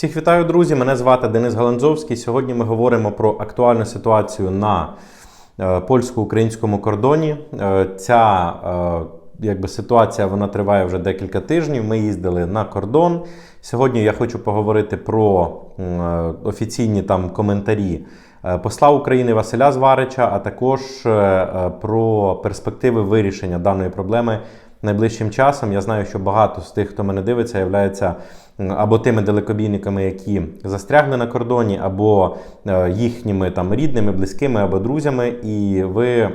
Всіх вітаю, друзі! Мене звати Денис Галанзовський. Сьогодні ми говоримо про актуальну ситуацію на е, польсько-українському кордоні. Е, Ця е, якби, ситуація вона триває вже декілька тижнів. Ми їздили на кордон. Сьогодні я хочу поговорити про офіційні там коментарі посла України Василя Зварича, а також про перспективи вирішення даної проблеми найближчим часом. Я знаю, що багато з тих, хто мене дивиться, являються або тими далекобійниками, які застрягли на кордоні, або е, їхніми там рідними, близькими або друзями, і ви.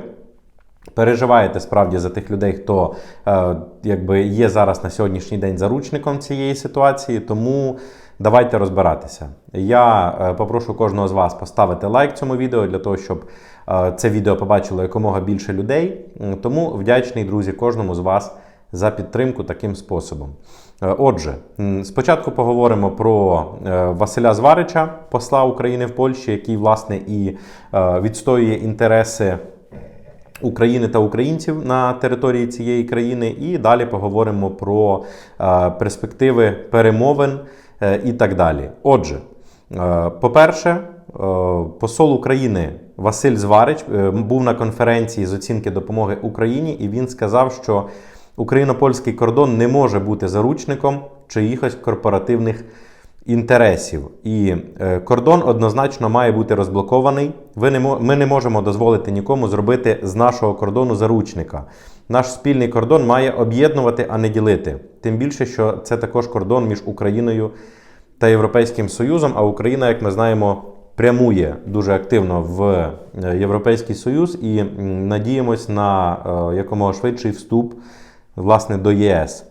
Переживаєте справді за тих людей, хто е, якби є зараз на сьогоднішній день заручником цієї ситуації. Тому давайте розбиратися. Я е, попрошу кожного з вас поставити лайк цьому відео для того, щоб е, це відео побачило якомога більше людей. Тому вдячний, друзі, кожному з вас за підтримку таким способом. Е, Отже, спочатку поговоримо про е, Василя Зварича, посла України в Польщі, який власне і е, відстоює інтереси. України та українців на території цієї країни, і далі поговоримо про перспективи перемовин і так далі. Отже, по-перше, посол України Василь Зварич був на конференції з оцінки допомоги Україні, і він сказав, що україно-польський кордон не може бути заручником чиїхось корпоративних інтересів. І е, кордон однозначно має бути розблокований. Ми не можемо дозволити нікому зробити з нашого кордону заручника. Наш спільний кордон має об'єднувати, а не ділити. Тим більше, що це також кордон між Україною та Європейським Союзом. А Україна, як ми знаємо, прямує дуже активно в е, Європейський Союз і надіємось на е, якомога швидший вступ власне до ЄС.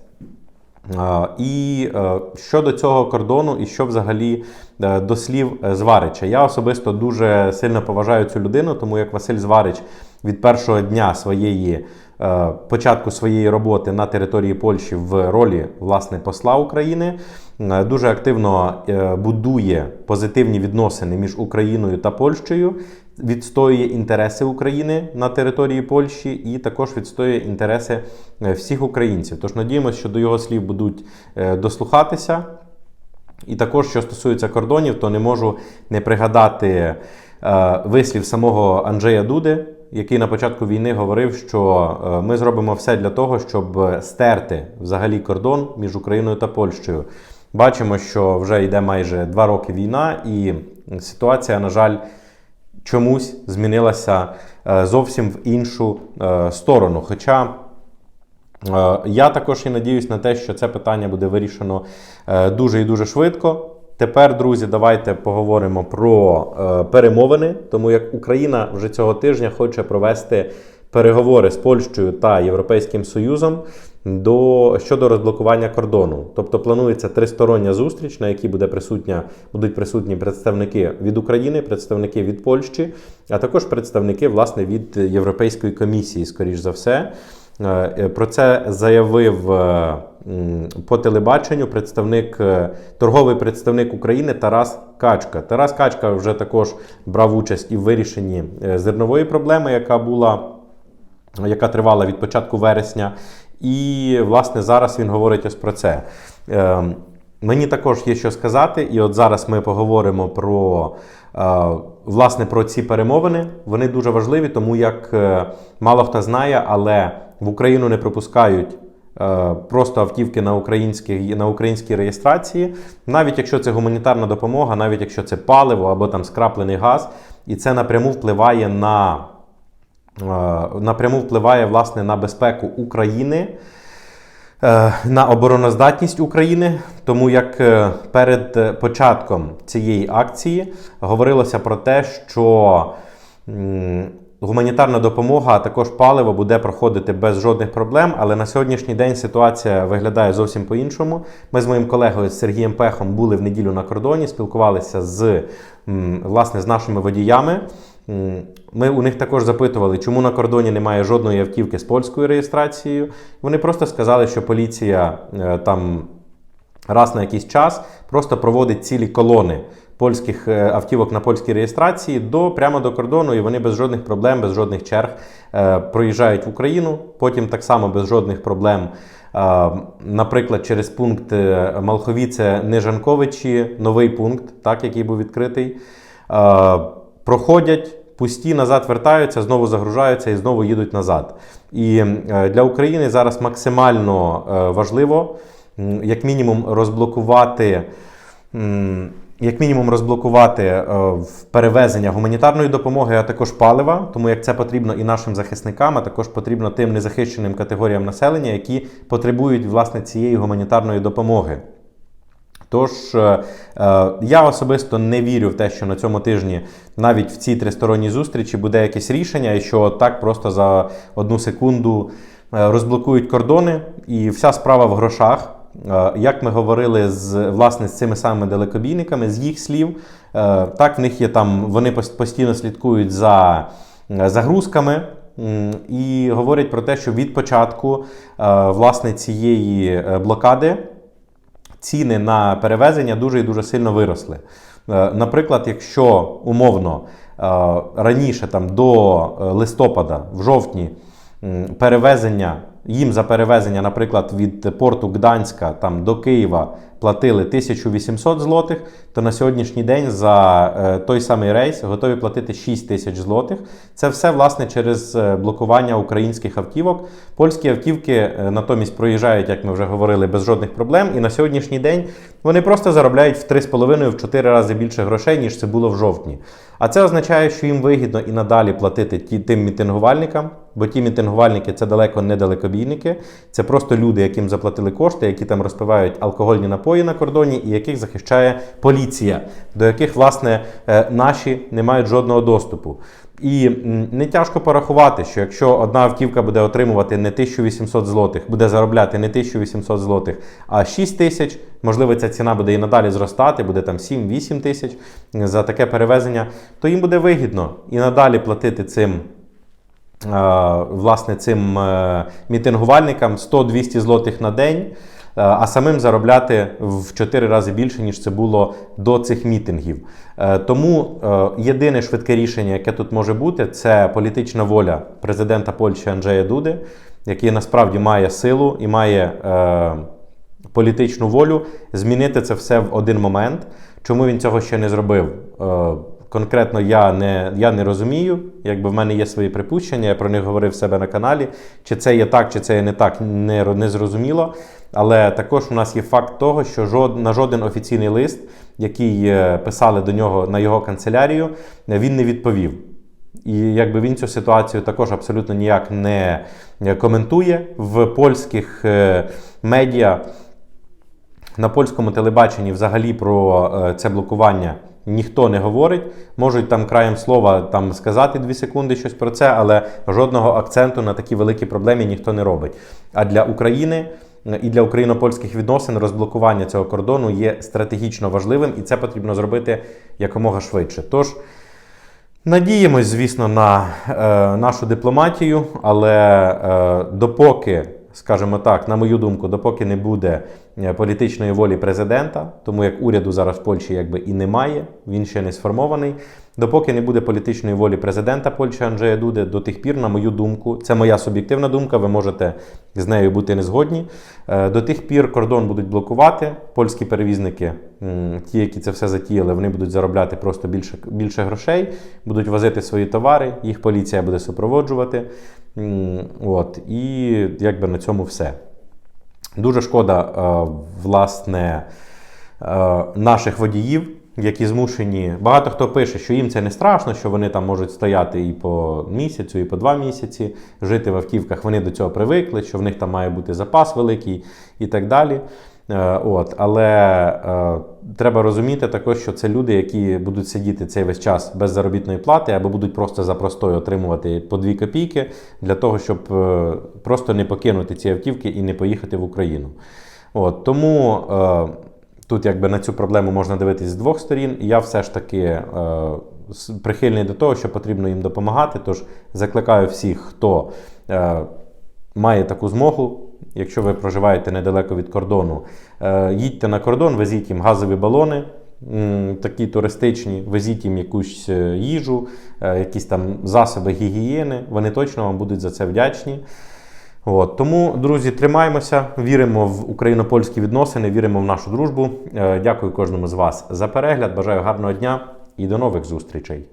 Е, І е, щодо цього кордону, і що взагалі е, до слів Зварича, я особисто дуже сильно поважаю цю людину, тому як Василь Зварич від першого дня своєї початку своєї роботи на території Польщі в ролі власне посла України е, дуже активно е, будує позитивні відносини між Україною та Польщею. Відстоює інтереси України на території Польщі і також відстоює інтереси е, всіх українців. Тож надіємося, що до його слів будуть е, дослухатися. І також, що стосується кордонів, то не можу не пригадати е, вислів самого Анджея Дуди, який на початку війни говорив, що е, ми зробимо все для того, щоб стерти взагалі кордон між Україною та Польщею. Бачимо, що вже йде майже два роки війна, і ситуація, на жаль, чомусь змінилася е, зовсім в іншу е, сторону. Хоча я також і надіюсь на те, що це питання буде вирішено дуже і дуже швидко. Тепер, друзі, давайте поговоримо про е, перемовини, тому як Україна вже цього тижня хоче провести переговори з Польщею та Європейським Союзом до, щодо розблокування кордону. Тобто планується тристороння зустріч, на якій буде присутня, будуть присутні представники від України, представники від Польщі, а також представники власне від Європейської комісії, скоріш за все. Е, Про це заявив е, по телебаченню представник, е, торговий представник України Тарас Качка. Тарас Качка вже також брав участь і в вирішенні е, зернової проблеми, яка була яка тривала від початку вересня. І, власне, зараз він говорить ось про це. Е, Мені також є що сказати, і от зараз ми поговоримо про, власне, про ці перемовини. Вони дуже важливі, тому як мало хто знає, але в Україну не пропускають просто автівки на українській, на українській реєстрації, навіть якщо це гуманітарна допомога, навіть якщо це паливо або там скраплений газ, і це напряму впливає на е, напряму впливає власне на безпеку України, е, на обороноздатність України, тому як е, перед е, початком цієї акції говорилося про те, що гуманітарна допомога, а також паливо буде проходити без жодних проблем. Але на сьогоднішній день ситуація виглядає зовсім по-іншому. Ми з моїм колегою Сергієм Пехом були в неділю на кордоні, спілкувалися з власне з нашими водіями. Ми у них також запитували, чому на кордоні немає жодної автівки з польською реєстрацією. Вони просто сказали, що поліція е, там раз на якийсь час просто проводить цілі колони польських е, автівок на польській реєстрації до прямо до кордону, і вони без жодних проблем, без жодних черг е, проїжджають в Україну. Потім так само без жодних проблем Е, Наприклад, через пункт е, Малховіце Нежанковичі, новий пункт, так, який був відкритий. Проходять, пусті назад вертаються, знову загружаються і знову їдуть назад. І для України зараз максимально важливо, як мінімум, розблокувати. Як мінімум розблокувати е, перевезення гуманітарної допомоги, а також палива, тому як це потрібно і нашим захисникам, а також потрібно тим незахищеним категоріям населення, які потребують власне цієї гуманітарної допомоги. Тож е, е, я особисто не вірю в те, що на цьому тижні навіть в цій тристоронній зустрічі буде якесь рішення, і що так просто за одну секунду розблокують кордони, і вся справа в грошах. Е, Як ми говорили з власне з цими самими далекобійниками, з їх слів, е, так в них є там, вони постійно слідкують за загрузками. І говорять про те, що від початку е, власне цієї блокади ціни на перевезення дуже і дуже сильно виросли. Наприклад, якщо умовно раніше, там до листопада, в жовтні, перевезення їм за перевезення, наприклад, від порту Гданська там, до Києва платили 1800 злотих, то на сьогоднішній день за е, той самий рейс готові платити 6 тисяч злотих. Це все власне через е, блокування українських автівок. Польські автівки е, натомість проїжджають, як ми вже говорили, без жодних проблем. І на сьогоднішній день вони просто заробляють в 3,5-4 рази більше грошей, ніж це було в жовтні. А це означає, що їм вигідно і надалі платити ті, тим мітингувальникам, бо ті мітингувальники це далеко не далекобійники, це просто люди, яким заплатили кошти, які там розпивають алкогольні напої на кордоні, і яких захищає поліція, до яких, власне, е, наші не мають жодного доступу. І не тяжко порахувати, що якщо одна автівка буде отримувати не 1800 злотих, буде заробляти не 1800 злотих, а 6 тисяч, можливо, ця ціна буде і надалі зростати, буде там 7-8 тисяч за таке перевезення, то їм буде вигідно і надалі платити цим. е, Власне, цим е, мітингувальникам 100-200 злотих на день, а самим заробляти в 4 рази більше, ніж це було до цих мітингів. Е, Тому е, єдине швидке рішення, яке тут може бути, це політична воля президента Польщі Анджея Дуди, який насправді має силу і має е, політичну волю змінити це все в один момент. Чому він цього ще не зробив? Конкретно я не, я не розумію. Якби в мене є свої припущення, я про них говорив в себе на каналі. Чи це є так, чи це є не так, не, не зрозуміло. Але також у нас є факт того, що жод, на жоден офіційний лист, який е, писали до нього на його канцелярію, він не відповів. І якби він цю ситуацію також абсолютно ніяк не коментує в польських е, медіа. На польському телебаченні взагалі про е, це блокування ніхто не говорить. Можуть там краєм слова там сказати дві секунди щось про це, але жодного акценту на такі великі проблеми ніхто не робить. А для України е, і для україно-польських відносин розблокування цього кордону є стратегічно важливим, і це потрібно зробити якомога швидше. Тож. Надіємось, звісно, на е, нашу дипломатію, але е, допоки, скажімо так, на мою думку, допоки не буде політичної волі президента, тому як уряду зараз в Польщі якби і немає, він ще не сформований. Допоки не буде політичної волі президента Польщі Анджея Дуди, до тих пір, на мою думку, це моя суб'єктивна думка, ви можете з нею бути не згодні. Е, До тих пір кордон будуть блокувати. Польські перевізники, ті, які це все затіяли, вони будуть заробляти просто більше, більше грошей, будуть возити свої товари, їх поліція буде супроводжувати. От, і якби на цьому все. Дуже шкода, е, власне, е, наших водіїв, які змушені. Багато хто пише, що їм це не страшно, що вони там можуть стояти і по місяцю, і по два місяці, жити в автівках. Вони до цього привикли, що в них там має бути запас великий і так далі. Е, От, але е, треба розуміти також, що це люди, які будуть сидіти цей весь час без заробітної плати, або будуть просто за простою отримувати по 2 копійки для того, щоб е, просто не покинути ці автівки і не поїхати в Україну. От, тому е, тут якби на цю проблему можна дивитись з двох сторін. Я все ж таки е, прихильний до того, що потрібно їм допомагати. Тож закликаю всіх, хто е, має таку змогу. Якщо ви проживаєте недалеко від кордону, е, їдьте на кордон, везіть їм газові балони, такі туристичні, везіть їм якусь е, їжу, е, якісь там засоби гігієни. Вони точно вам будуть за це вдячні. От, тому, друзі, тримаємося, віримо в україно-польські відносини, віримо в нашу дружбу. Дякую кожному з вас за перегляд. Бажаю гарного дня і до нових зустрічей.